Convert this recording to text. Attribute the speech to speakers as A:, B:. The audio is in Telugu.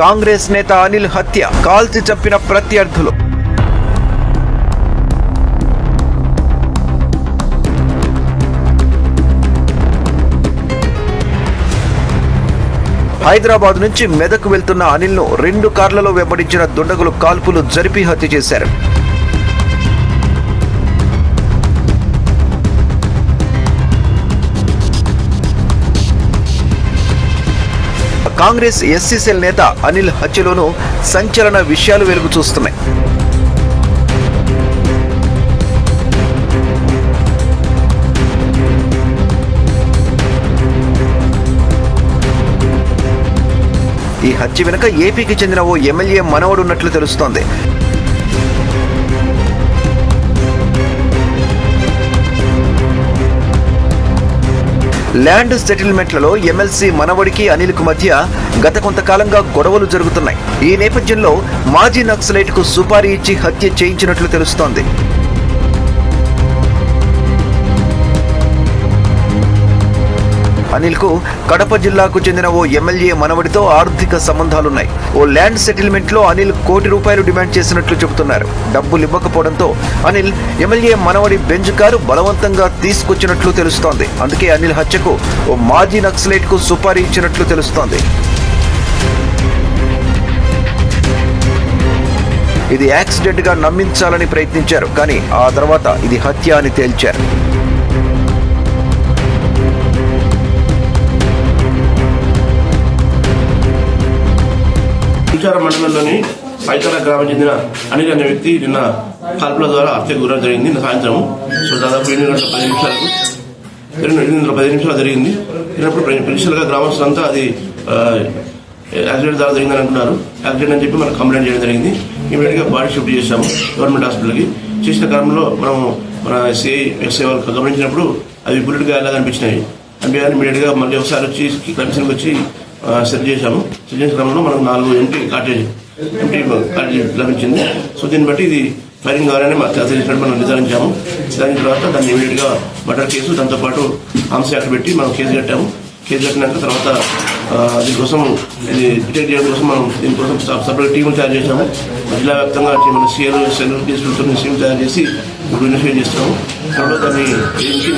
A: కాంగ్రెస్ నేత అనిల్ హత్య కాల్చి చంపిన ప్రత్యర్థులు. హైదరాబాద్ నుంచి మెదక్ వెళ్తున్న అనిల్ను రెండు కార్లలో వెంబడించిన దుండగులు కాల్పులు జరిపి హత్య చేశారు. కాంగ్రెస్ ఎస్సీ నేత అనిల్ హత్యలోనూ సంచలన విషయాలు వెలుగు చూస్తున్నాయి. ఈ హత్య వెనుక ఏపీకి చెందిన ఓ ఎమ్మెల్యే మనవడున్నట్లు తెలుస్తోంది. ల్యాండ్ సెటిల్మెంట్లలో ఎమ్మెల్సీ మనవడికి అనిల్కు మధ్య గత కొంతకాలంగా గొడవలు జరుగుతున్నాయి. ఈ నేపథ్యంలో మాజీ నక్సలైట్కు సుపారీ ఇచ్చి హత్య చేయించినట్లు తెలుస్తోంది. అనిల్కు కడప జిల్లాకు చెందిన ఓ ఎమ్మెల్యే మనవడితో ఆర్థిక సంబంధాలున్నాయి. ఓ ల్యాండ్ సెటిల్మెంట్లో అనిల్ కోటి రూపాయలు డిమాండ్ చేసినట్లు చెబుతున్నారు. డబ్బులు ఇవ్వకపోవడంతో అనిల్ ఎమ్మెల్యే మనవడి బెంజ్ కారు బలవంతంగా తీసుకొచ్చినట్లు తెలుస్తోంది. అందుకే అనిల్ హత్యకు ఓ మాజీ నక్సలైట్కు సుపారీ ఇచ్చినట్లు తెలుస్తోంది. ఇది యాక్సిడెంట్గా నమ్మించాలని ప్రయత్నించారు కానీ ఆ తర్వాత ఇది హత్య అని తేల్చారు.
B: అధికార మండలంలోని పైతల గ్రామం చెందిన అనిల్ అనే వ్యక్తి నిన్న కాల్పుల ద్వారా హత్యకు గురడం జరిగింది. నిన్న సాయంత్రం సో దాదాపు ఎనిమిది గంటల పది నిమిషాలకు ఎనిమిది గంటల పది నిమిషాలు జరిగింది. జరిగినప్పుడు ప్రిన్సిపల్గా గ్రామస్తులంతా అది యాక్సిడెంట్ ద్వారా జరిగిందని అంటున్నారు యాక్సిడెంట్ అని చెప్పి మనం కంప్లైంట్ చేయడం జరిగింది. ఇమీడియట్గా బాడీ షిఫ్ట్ చేశాము గవర్నమెంట్ హాస్పిటల్కి. చేసిన క్రమంలో మనం మన సిఐ ఎస్ఐ వాళ్ళు గమనించినప్పుడు అవి బుల్లెట్ గాయాలు అనిపించినాయి అనిపించాలని ఇమీడియట్గా మళ్ళీ ఒకసారి వచ్చి కమిషన్కి వచ్చి సెట్ చేశాము సెట్ చేసిన క్రమంలో మనకు నాలుగు ఎంటీ కాటేజ్ ఎంటీ కాటేజ్ లభించింది. సో దీన్ని బట్టి ఇది ఫైరింగ్ కావాలని మాకు తెలిసినట్టు మనం నిర్ధారించాము. దాని తర్వాత దాన్ని ఇమీడియట్గా మర్డర్ కేసు దాంతోపాటు ఆంశ యాక్ట్ పెట్టి మనం కేసు కట్టాము. కేసు కట్టినాక తర్వాత దీనికోసం ఇది డిటెక్ట్ చేయడం కోసం మనం దీనికోసం సపరేట్ టీములు తయారు చేసాము జిల్లా వ్యాప్తంగా మన సీఎలు సెల్ డిస్ట్రిక్ట్తో సీఎం తయారు చేసి ఇప్పుడు ఇన్వెస్టిగేట్ చేస్తాము దాన్ని ఏంటి